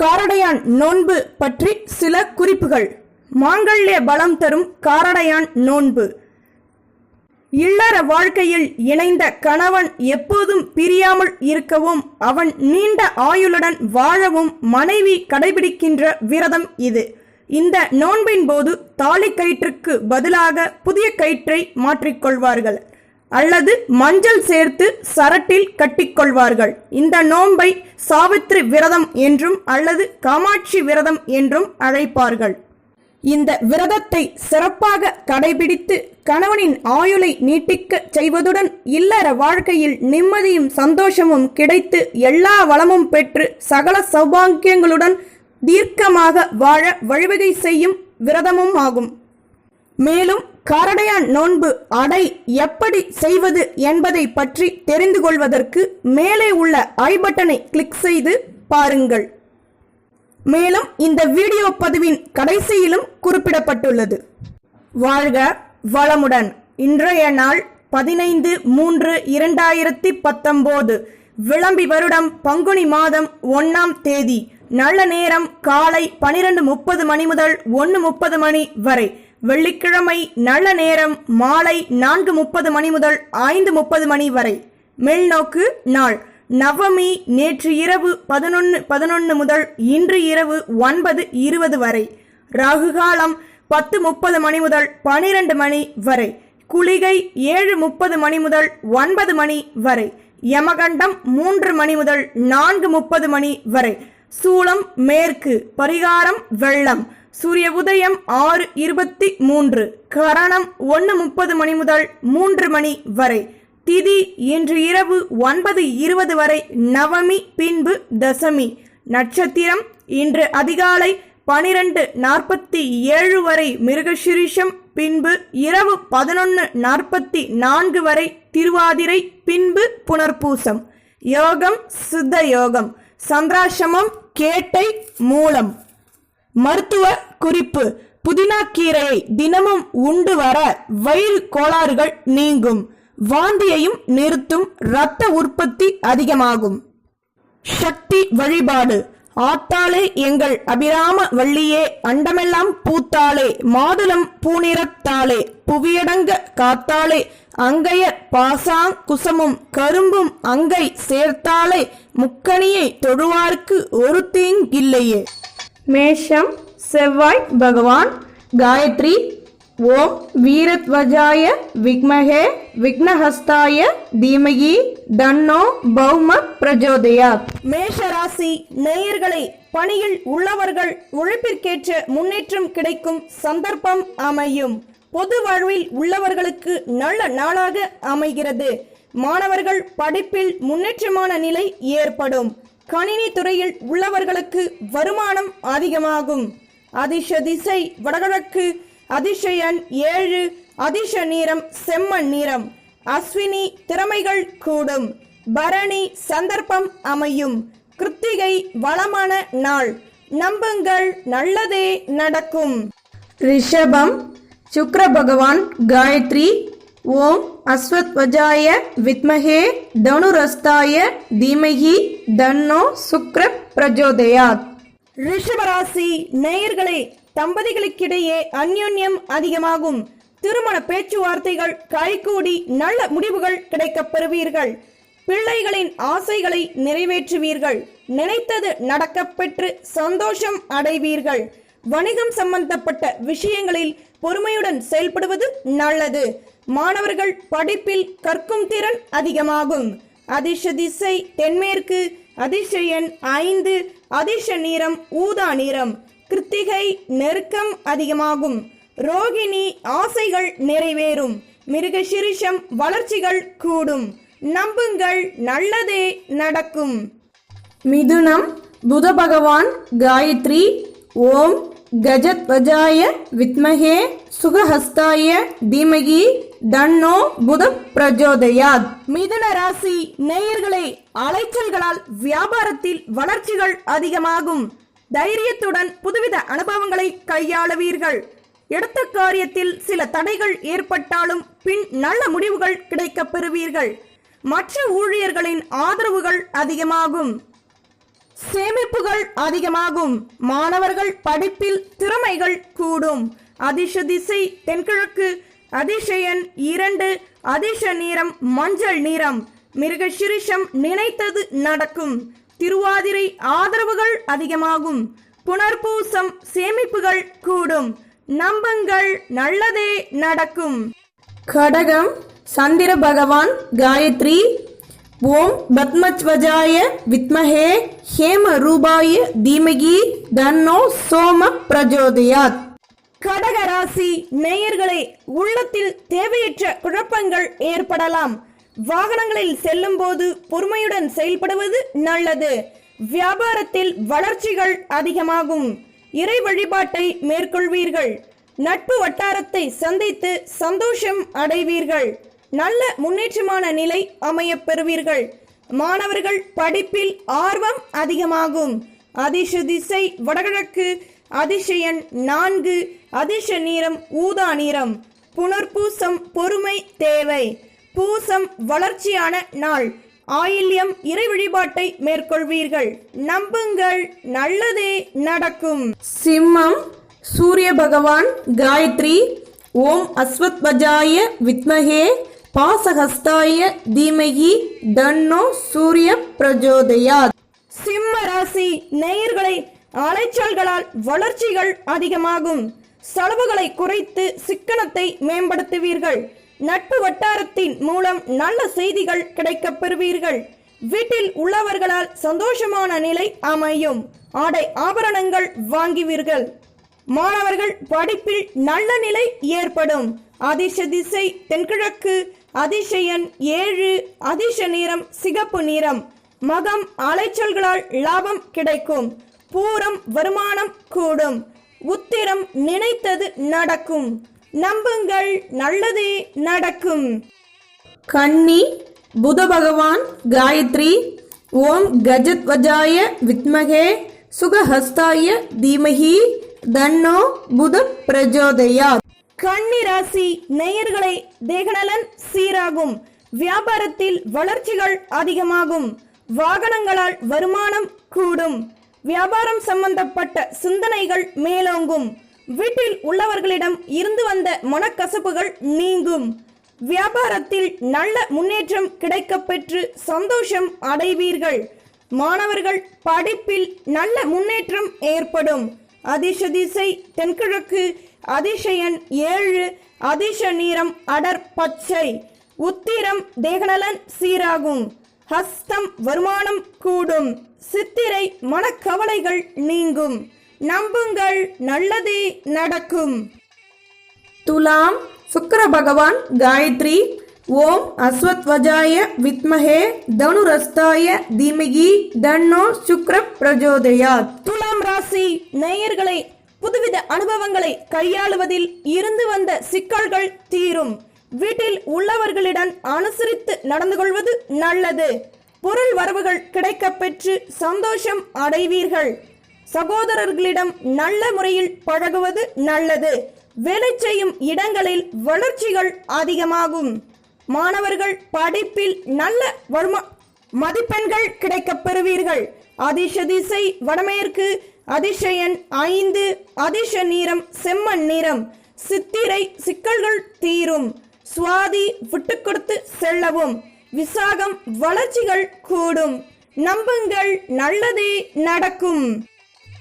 காரடையான் நோன்பு பற்றி சில குறிப்புகள். மாங்கல்ய பலம் தரும் காரடையான் நோன்பு. இல்லற வாழ்க்கையில் இணைந்த கணவன் எப்போதும் பிரியாமல் இருக்கவும் அவன் நீண்ட ஆயுளுடன் வாழவும் மனைவி கடைபிடிக்கின்ற விரதம் இது. இந்த நோன்பின் போது தாலி கயிற்றுக்கு பதிலாக புதிய கயிற்றை மாற்றிக்கொள்வார்கள். அல்லது மஞ்சள் சேர்த்து சரட்டில் கட்டிக்கொள்வார்கள். இந்த நோன்பை சாவித்ரி விரதம் என்றும் அல்லது காமாட்சி விரதம் என்றும் அழைப்பார்கள். இந்த விரதத்தை சிறப்பாக கடைபிடித்து கணவனின் ஆயுளை நீட்டிக்க செய்வதுடன் இல்லற வாழ்க்கையில் நிம்மதியும் சந்தோஷமும் கிடைத்து எல்லா வளமும் பெற்று சகல சௌபாங்கியங்களுடன் தீர்க்கமாக வாழ வழிவகை செய்யும் விரதமும் ஆகும். மேலும் காரடையான் நோன்பு அடை எப்படி செய்வது என்பதை பற்றி தெரிந்து கொள்வதற்கு மேலே உள்ள ஐ பட்டனை கிளிக் செய்து பாருங்கள். மேலும் இந்த வீடியோ பதிவின் கடைசியிலும் குறிப்பிடப்பட்டுள்ளது. வாழ்க வளமுடன். இன்றைய நாள் பதினைந்து மூன்று இரண்டாயிரத்தி பத்தொன்பது விளம்பி வருடம் பங்குனி மாதம் ஒன்னாம் தேதி. நல்ல நேரம் காலை பனிரெண்டு முப்பது மணி முதல் ஒன்று முப்பது மணி வரை. வெள்ளிக்கிழமை நல்ல நேரம் மாலை நான்கு முப்பது மணி முதல் ஐந்து முப்பது மணி வரை. மேல்நோக்கு நாள் நவமி நேற்று இரவு பதினொன்று பதினொன்று முதல் இன்று இரவு ஒன்பது இருபது வரை. ராகுகாலம் பத்து முப்பது மணி முதல் பனிரெண்டு மணி வரை. குளிகை ஏழு முப்பது மணி முதல் ஒன்பது மணி வரை. யமகண்டம் மூன்று மணி முதல் நான்கு முப்பது மணி வரை. சூளம் மேற்கு பரிகாரம் வெள்ளம். சூரிய உதயம் ஆறு இருபத்தி மூன்று கரணம் ஒன்று முப்பது மணி முதல் மூன்று மணி வரை திதி இன்று இரவு ஒன்பது இருபது வரை நவமி பின்பு தசமி நட்சத்திரம் இன்று அதிகாலை பனிரெண்டு நாற்பத்தி ஏழு வரை மிருகசிரிஷம் பின்பு இரவு பதினொன்று நாற்பத்தி நான்கு வரை திருவாதிரை பின்பு புனர்பூசம் யோகம் சித்த யோகம் சந்திராசிரமம் கேட்டை மூலம். மருத்துவ குறிப்பு. புதினா கீரையை தினமும் உண்டு வர வயிறு கோளாறுகள் நீங்கும். வாந்தியையும் நிறுத்தும் இரத்த உற்பத்தி அதிகமாகும். சக்தி வழிபாடு. ஆத்தாளே எங்கள் அபிராம வள்ளியே அண்டமெல்லாம் பூத்தாளே மாதுளம் பூநிறத்தாளே புவியடங்க காத்தாளே அங்கைய பாசாங் குசமும் கரும்பும் அங்கை சேர்த்தாளே முக்கணியை தொழுவார்க்கு ஒரு தீங்கில்லையே மேஷம் செவ்வாய் பகவான் காயத்ரி ஓம் வீரத்வஜாய விக்மகே விக்னஹஸ்தாய தீமகி தன்னோ பௌம மேஷ மேஷராசி நேயர்களை பணியில் உள்ளவர்கள் உழைப்பிற்கேற்ற முன்னேற்றம் கிடைக்கும் சந்தர்ப்பம் அமையும். பொது வாழ்வில் உள்ளவர்களுக்கு நல்ல நாளாக அமைகிறது. மாணவர்கள் படிப்பில் முன்னேற்றமான நிலை ஏற்படும். கணினி துறையில் உள்ளவர்களுக்கு வருமானம் அதிகமாகும். அதிர்ஷ திசை வடகிழக்கு அதிர்ஷயன் ஏழு அதிர்ஷ நீரம் செம்மண் நீரம். அஸ்வினி திறமைகள் கூடும். பரணி சந்தர்ப்பம் அமையும். கிருத்திகை வளமான நாள். நம்புங்கள் நல்லதே நடக்கும். ரிஷபம் சுக்ர பகவான் காயத்ரி ஓம் அஸ்வத்வஜாய வித்மகே தனுரஸ்தாய தீமகி தன்னோ சுக்ர பிரஜோதயாத். ரிஷபராசி நேயர்களே தம்பதிகளுக்கிடையே அந்யோன்யம் அதிகமாகும். திருமண பேச்சுவார்த்தைகள் கைகூடி நல்ல முடிவுகள் கிடைக்கப் பெறுவீர்கள். பிள்ளைகளின் ஆசைகளை நிறைவேற்றுவீர்கள். நினைத்தது நடக்கப் பெற்று சந்தோஷம் அடைவீர்கள். வணிகம் சம்பந்தப்பட்ட விஷயங்களில் பொறுமையுடன் செயல்படுவது நல்லது. மாணவர்கள் படிப்பில் கற்கும் திறன் அதிகமாகும். அதிர்ஷ திசை தென்மேற்கு அதிர்ஷ எண் ஐந்து அதிர்ஷ நிறம் ஊதா நிறம் கிருத்திகை நெருக்கம் அதிகமாகும். ரோகிணி ஆசைகள் நிறைவேறும் மிருக சிரிஷம் வளர்ச்சிகள் கூடும். நம்புங்கள் நல்லதே நடக்கும். மிதுனம் புத பகவான் காயத்ரி ஓம் கஜத்வஜாய வித்மகே சுகஹஸ்தாய தீமகி தன்னோ புத பிரஜோதயாத் மிதுன ராசி நேயர்களே அலைச்சல்களால் வியாபாரத்தில் வளர்ச்சிகள் அதிகமாகும். தைரியத்துடன் புதுவித அனுபவங்களை கையாளுவீர்கள். எடுத்த காரியத்தில் சில தடைகள் ஏற்பட்டாலும் பின் நல்ல முடிவுகள் கிடைக்கப் பெறுவீர்கள். மற்ற ஊழியர்களின் ஆதரவுகள் அதிகமாகும். சேமிப்புகள் அதிகமாகும். மாணவர்கள் படிப்பில் திறமைகள் கூடும். அதிர்ஷ திசை தென்கிழக்கு அதிசயன் இரண்டு அதிர்ஷ நிறம் மஞ்சள் நிறம் மிருகசிரிஷம் நினைத்தது நடக்கும். திருவாதிரை ஆதரவுகள் அதிகமாகும். புனர்பூசம் சேமிப்புகள் கூடும். நம்புங்கள் நல்லதே நடக்கும். கடகம் சந்திர பகவான் காயத்ரி. ஓம் பத்மஜ்வஜாய வித்மஹே ஹேம ரூபாய தீமகி தன்னோ சோம பிரஜோதயாத். கடக ராசி நேயர்களே உள்ளத்தில் தேவையற்ற குழப்பங்கள் ஏற்படலாம். வாகனங்களில் செல்லும் போது பொறுமையுடன் செயல்படுவது நல்லது. வியாபாரத்தில் வளர்ச்சிகள் அதிகமாகும். இறை வழிபாட்டை மேற்கொள்வீர்கள். நட்பு வட்டாரத்தை சந்தித்து சந்தோஷம் அடைவீர்கள். நல்ல முன்னேற்றமான நிலை அமையப் பெறுவீர்கள். மாணவர்கள் படிப்பில் ஆர்வம் அதிகமாகும். அதிர்ஷ திசை வடகிழக்கு அதிசயன் நான்கு அதிர்ஷ நீரம் ஊதா நிறம் புனர்பூசம் பொறுமை தேவை. பூசம் வளர்ச்சியான நாள். ஆயில்யம் இறை வழிபாட்டை மேற்கொள்வீர்கள். நம்புங்கள் நல்லதே நடக்கும். சிம்மம் சூரிய பகவான் காயத்ரி ஓம் அஸ்வத்வஜாய வித்மகே பாசஹஸ்தாய தீமகி தன்னோ சூரிய பிரஜோதயாத். சிம்ம ராசி நேயர்களை அலைச்சல்களால் வளர்ச்சிகள் அதிகமாகும். செலவுகளை குறைத்து சிக்கனத்தை மேம்படுத்துவீர்கள். நட்பு வட்டாரத்தின் மூலம் நல்ல செய்திகள் கிடைக்கப் பெறுவீர்கள். வீட்டில் உள்ளவர்களால் சந்தோஷமான நிலை அமையும். ஆடை ஆபரணங்கள் வாங்குவீர்கள். மாணவர்கள் படிப்பில் நல்ல நிலை ஏற்படும். அதிர்ஷ திசை தென்கிழக்கு அதிசயன் ஏழு அதிர்ஷ நிறம் சிகப்பு நிறம். மகம் அலைச்சல்களால் லாபம் கிடைக்கும். பூரம் வருமானம் கூடும். உத்திரம் நினைத்தது நடக்கும். நம்புங்கள் நல்லதே நடக்கும். கன்னி புத பகவான் காயத்ரி ஓம் கஜத்வஜாய வித்மகே சுகஹஸ்தாய தீமகி தன்னோ புத பிரஜோதயா கன்னி ராசி நேயர்களை தேகநலன் சீராகும். வியாபாரத்தில் வளர்ச்சிகள் அதிகமாகும். வாகனங்களால் வருமானம் கூடும். வியாபாரம் சம்பந்தப்பட்ட சிந்தனைகள் மேலோங்கும். வீட்டில் உள்ளவர்களிடம் இருந்து வந்த மனக்கசப்புகள் நீங்கும். வியாபாரத்தில் நல்ல முன்னேற்றம் கிடைக்க பெற்று சந்தோஷம் அடைவீர்கள். மாணவர்கள் படிப்பில் நல்ல முன்னேற்றம் ஏற்படும். அதிர்ஷ திசை தென்கிழக்கு அதிசயன் ஏழு அதிர்ஷ நீரம் அடர் பச்சை. உத்திரம் தேகநலன் சீராகும். ஹஸ்தம் வருமானம் கூடும். சித்திரை மனக்கவலைகள் நீங்கும். நம்புங்கள் நல்லதே நடக்கும். துலாம் சுக்கர பகவான் காயத்ரி. ஓம் அஸ்வத்வஜாய வித்மஹே தனுரஸ்தாய தீமகி தன்னோ சுக்ர பிரஜோதயா துலாம் ராசி நேயர்களை புதுவித அனுபவங்களை கையாளுவதில் இருந்து வந்த சிக்கல்கள் தீரும். வீட்டில் உள்ளவர்களிடம் அனுசரித்து நடந்து கொள்வது நல்லது. பொருள் வரவுகள் கிடைக்க பெற்று சந்தோஷம் அடைவீர்கள். சகோதரர்களிடம் நல்ல முறையில் பழகுவது நல்லது. வேலை செய்யும் இடங்களில் வளர்ச்சிகள் அதிகமாகும். மாணவர்கள் படிப்பில் நல்ல வருமா மதிப்பெண்கள் கிடைக்கப் பெறுவீர்கள். அதிர்ஷ திசை வடமேற்கு அதிசயன் ஐந்து அதிர்ஷ நீரம் செம்மண் நிறம். சித்திரை சிக்கல்கள் தீரும். சுவாதி விட்டு கொடுத்து செல்லவும். விசாகம் வளர்ச்சிகள் கூடும். நம்புங்கள் நல்லதே நடக்கும்.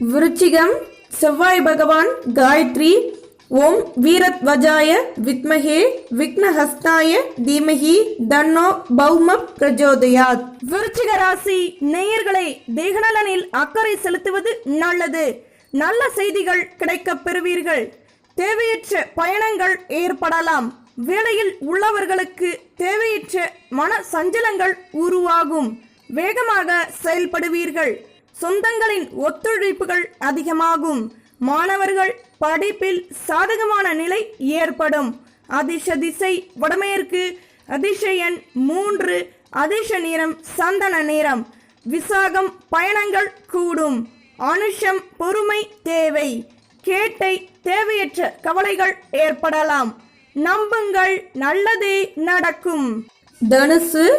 விருச்சிகம் செவ்வாய் பகவான் காயத்ரி ஓம் வீரத்வஜாய வித்மகே விக்னஹஸ்தாய தீமகி தன்னோ பௌம பிரஜோதயாத். விருச்சிக ராசி நேயர்களே தேகநலனில் அக்கறை செலுத்துவது நல்லது. நல்ல செய்திகள் கிடைக்கப் பெறுவீர்கள். தேவையற்ற பயணங்கள் ஏற்படலாம். வேலையில் உள்ளவர்களுக்கு தேவையற்ற மன சஞ்சலங்கள் உருவாகும். வேகமாக செயல்படுவீர்கள். சொந்தங்களின் ஒத்துழைப்புகள் அதிகமாகும். மாணவர்கள் படிப்பில் சாதகமான நிலை ஏற்படும். அதிர்ஷ திசை வடமேற்கு அதிசயன் மூன்று அதிர்ஷ நிறம் சந்தன நிறம். விசாகம் பயணங்கள் கூடும். அனுஷம் பொறுமை தேவை. கேட்டை தேவையற்ற கவலைகள் ஏற்படலாம். நம்புங்கள் நல்லதே நடக்கும். தனுசு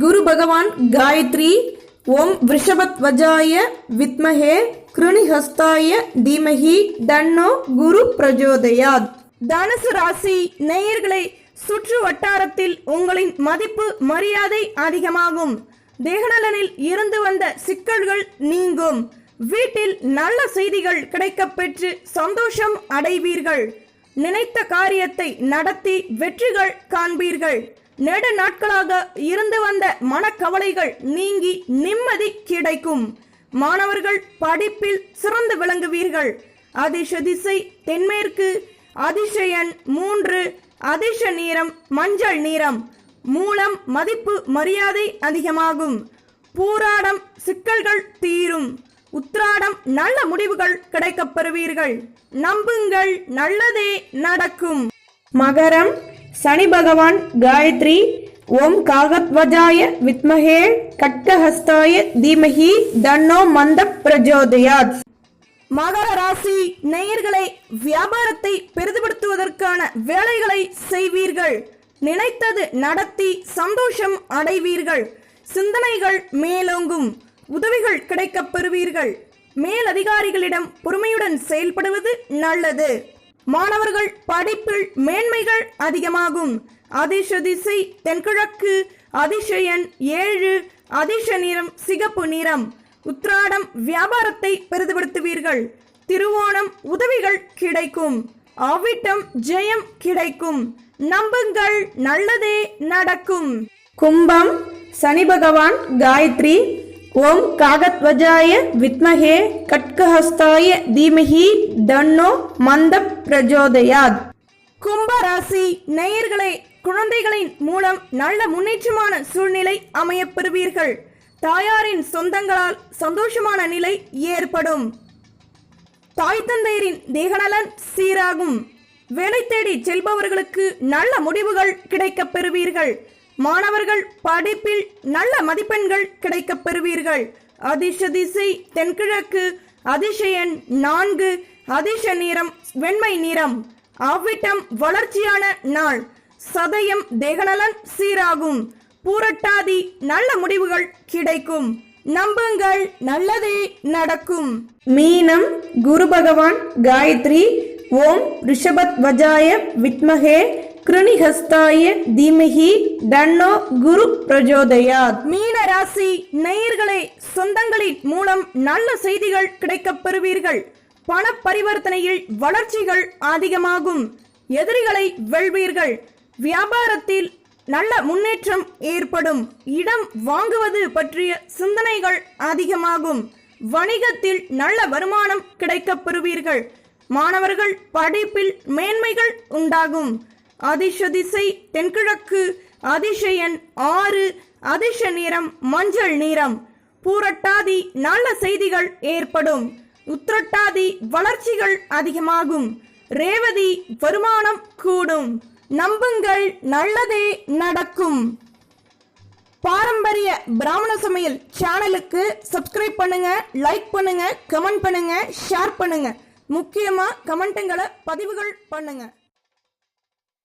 குரு பகவான் காயத்ரி ஓம் விஷபத்வஜாய வித்மஹே கிருணிஹஸ்தாய தீமஹி தன்னோ குரு பிரஜோதயாத். தனுசு ராசி நேயர்களை சுற்று வட்டாரத்தில் உங்களின் மதிப்பு மரியாதை அதிகமாகும். தேகநலனில் இருந்து வந்த சிக்கல்கள் நீங்கும். வீட்டில் நல்ல செய்திகள் கிடைக்கப் பெற்று சந்தோஷம் அடைவீர்கள். நினைத்த காரியத்தை நடத்தி வெற்றிகள் காண்பீர்கள். நெடு நாட்களாக இருந்து வந்த மனக்கவலைகள் நீங்கி நிம்மதி கிடைக்கும். மாணவர்கள் படிப்பில் சிறந்து விளங்குவீர்கள். அதிர்ஷ திசை தென்மேற்கு அதிசயன் மூன்று அதிர்ஷ நீரம் மஞ்சள் நீரம். மூலம் மதிப்பு மரியாதை அதிகமாகும். பூராடம் சிக்கல்கள் தீரும். உத்ராடம் நல்ல முடிவுகள் கிடைக்கப் பெறுவீர்கள். நம்புங்கள் நல்லதே நடக்கும். மகரம் சனி பகவான் காயத்ரி ஓம் காகத்வஜாய வித்மகே கட்கஹஸ்தாய தீமஹி தன்னோ மந்த பிரஜோதயாத். மகர ராசி நேயர்களை வியாபாரத்தை பெரிதுபடுத்துவதற்கான வேலைகளை செய்வீர்கள். நினைத்தது நடத்தி சந்தோஷம் அடைவீர்கள். சிந்தனைகள் மேலோங்கும். உதவிகள் கிடைக்கப் பெறுவீர்கள் மேலதிகாரிகளிடம் பொறுமையுடன் செயல்படுவது நல்லது. மாணவர்கள் படிப்பில் மேன்மைகள் அதிகமாகும். அதிர்ஷ திசை தென்கிழக்கு அதிசயன் ஏழு அதிர்ஷ நிறம் சிகப்பு நிறம். உத்ராடம் வியாபாரத்தை பெரிதுபடுத்துவீர்கள். திருவோணம் உதவிகள் கிடைக்கும். அவிட்டம் ஜெயம் கிடைக்கும். நம்புங்கள் நல்லதே நடக்கும். கும்பம் சனி பகவான் காயத்ரி ஓம் காகத்வஜாய வித்மகே கட்கஹஸ்தாய தீமஹி தன்னோ மந்த பிரஜோதயாத். கும்பராசி நேயர்களே குழந்தைகளின் மூலம் நல்ல முன்னேற்றமான சூழ்நிலை அமைய பெறுவீர்கள். தாயாரின் சொந்தங்களால் சந்தோஷமான நிலை ஏற்படும். தாய் தந்தையரின் தேகநலன் சீராகும். வேலை தேடி செல்பவர்களுக்கு நல்ல முடிவுகள் கிடைக்கப் பெறுவீர்கள். மாணவர்கள் படிப்பில் நல்ல மதிப்பெண்கள் கிடைக்கப் பெறுவீர்கள். அதிர்ஷ திசை தென்கிழக்கு அதிசயன் நான்கு அதிர்ஷ நிறம் வெண்மை நிறம். அவ்விட்டம் வளர்ச்சியான நாள். சதயம் தேகநலன் சீராகும். பூரட்டாதி நல்ல முடிவுகள் கிடைக்கும். நம்புங்கள் நல்லதே நடக்கும். மீனம் குரு பகவான் காயத்ரி ஓம் ரிஷபத் வஜாய வித்மகே கிருணிகஸ்தாய தீமகி தன்னோ குரு பிரஜோதயாத். மீன ராசி நேயர்களே சொந்தங்களின் மூலம் நல்ல செய்திகள் கிடைக்கப் பெறுவீர்கள். பண பரிவர்த்தனையில் வளர்ச்சிகள் அதிகமாகும். எதிரிகளை வெல்வீர்கள். வியாபாரத்தில் நல்ல முன்னேற்றம் ஏற்படும். இடம் வாங்குவது பற்றிய சிந்தனைகள் அதிகமாகும். வணிகத்தில் நல்ல வருமானம் கிடைக்கப் பெறுவீர்கள். மாணவர்கள் படிப்பில் மேன்மைகள் உண்டாகும். அதிர்ஷ திசை தென்கிழக்கு அதிசயன் ஆறு அதிர்ஷ நிறம் மஞ்சள் நிறம். பூரட்டாதி நல்ல செய்திகள் ஏற்படும். உத்திரட்டாதி வளர்ச்சிகள் அதிகமாகும். ரேவதி வருமானம் கூடும். நம்புங்கள் நல்லதே நடக்கும். பாரம்பரிய பிராமண சமையல் சேனலுக்கு சப்ஸ்கிரைப் பண்ணுங்க லைக் பண்ணுங்க கமெண்ட் பண்ணுங்க ஷேர் பண்ணுங்க. முக்கியமா கமெண்ட்டுங்களை பதிவுகள் பண்ணுங்க.